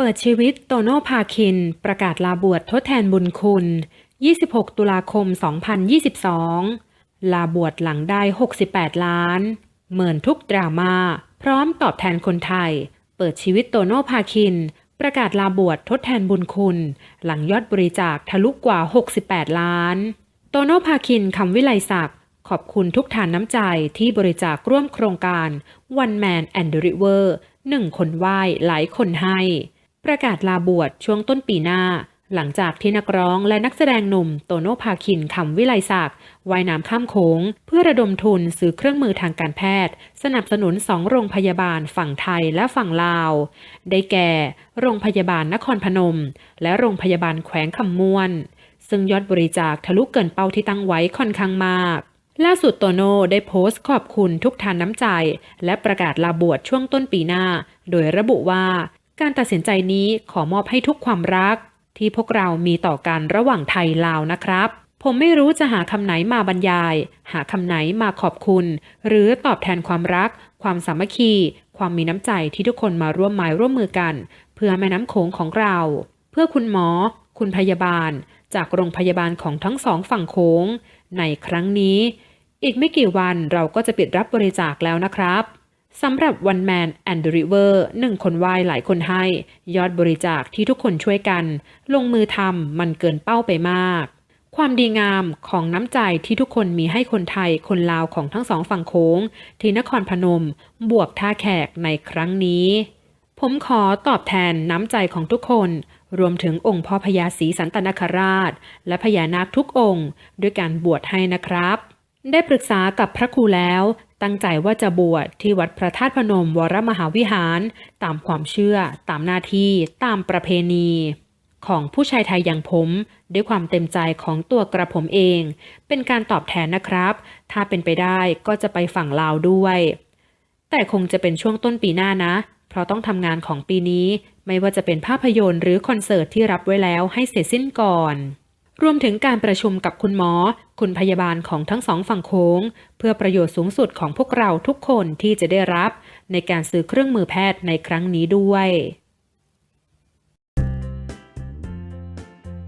เปิดชีวิตโตโน่พาคิน ประกาศลาบวชทดแทนบุญคุณ 26 ตุลาคม 2022 ลาบวชหลังได้ 68 ล้าน เหมือนทุกดราม่าพร้อมตอบแทนคนไทย เปิดชีวิตโตโน่พาคิน ประกาศลาบวชทดแทนบุญคุณ หลังยอดบริจาคทะลุกว่า 68 ล้าน โตโน่พาคินคำวิไลศักดิ์ขอบคุณทุกทานน้ำใจที่บริจาคร่วมโครงการ One Man and the River หนึ่งคนไหว้หลายคนให้ ประกาศลาบวชช่วงต้นปีหน้า หลังจากที่นักร้องและนักแสดงหนุ่มโตโน่พาคินคำวิไลศักดิ์ว่ายน้ำข้ามโขงเพื่อระดมทุนซื้อเครื่องมือทางการแพทย์ สนับสนุนสองโรงพยาบาลฝั่งไทยและฝั่งลาว ได้แก่ โรงพยาบาลนครพนม และโรงพยาบาลแขวงคำม่วน ซึ่งยอดบริจาคทะลุเกินเป้าที่ตั้งไว้ค่อนข้างมากล่าสุดโตโน่ได้โพสต์ขอบคุณทุกทานน้ำใจ และประกาศลาบวชช่วงต้นปีหน้า โดยระบุว่า การตัดสินใจนี้ขอมอบให้ทุกความรัก ที่พวกเรามีต่อกันระหว่างไทยลาวนะครับ ผมไม่รู้จะหาคำไหนมาบรรยาย หาคำไหนมาขอบคุณ หรือตอบแทนความรัก ความสามัคคี ความมีน้ำใจที่ทุกคนมาร่วมไม้ร่วมมือกัน เพื่อแม่น้ำโขงของเรา เพื่อคุณหมอ คุณพยาบาล จากโรงพยาบาลของทั้งสองฝั่งโขงในครั้งนี้ อีกไม่กี่วันเราก็จะปิดรับบริจาคแล้วนะครับ สำหรับ One Man and the River หนึ่งคนไหวายหลายคนให้ ยอดบริจาคที่ทุกคนช่วยกัน ลงมือทำมันเกินเป้าไปมาก ความดีงามของน้ำใจที่ทุกคนมีให้คนไทยคนลาวของทั้งสองฝั่งโค้ง ที่นครพนม บวกท่าแขกในครั้งนี้ ผมขอตอบแทนน้ำใจของทุกคน รวมถึงองค์พ่อพญาศรีสันตนคราช และพญานาคทุกองค์ ด้วยการบวชให้นะครับได้ปรึกษากับพระครูแล้ว ตั้งใจว่าจะบวชที่วัดพระธาตุพนมวรมหาวิหาร ตามความเชื่อ ตามหน้าที่ ตามประเพณี ของผู้ชายไทยอย่างผม ด้วยความเต็มใจของตัวกระผมเอง เป็นการตอบแทนนะครับ ถ้าเป็นไปได้ก็จะไปฝั่งลาวด้วย แต่คงจะเป็นช่วงต้นปีหน้านะ เพราะต้องทำงานของปีนี้ ไม่ว่าจะเป็นภาพยนตร์หรือคอนเสิร์ตที่รับไว้แล้วให้เสร็จสิ้นก่อน รวมถึงการประชุมกับคุณหมอ คุณพยาบาลของทั้งสองฝั่งโค้ง เพื่อประโยชน์สูงสุดของพวกเราทุกคนที่จะได้รับ ในการซื้อเครื่องมือแพทย์ในครั้งนี้ด้วย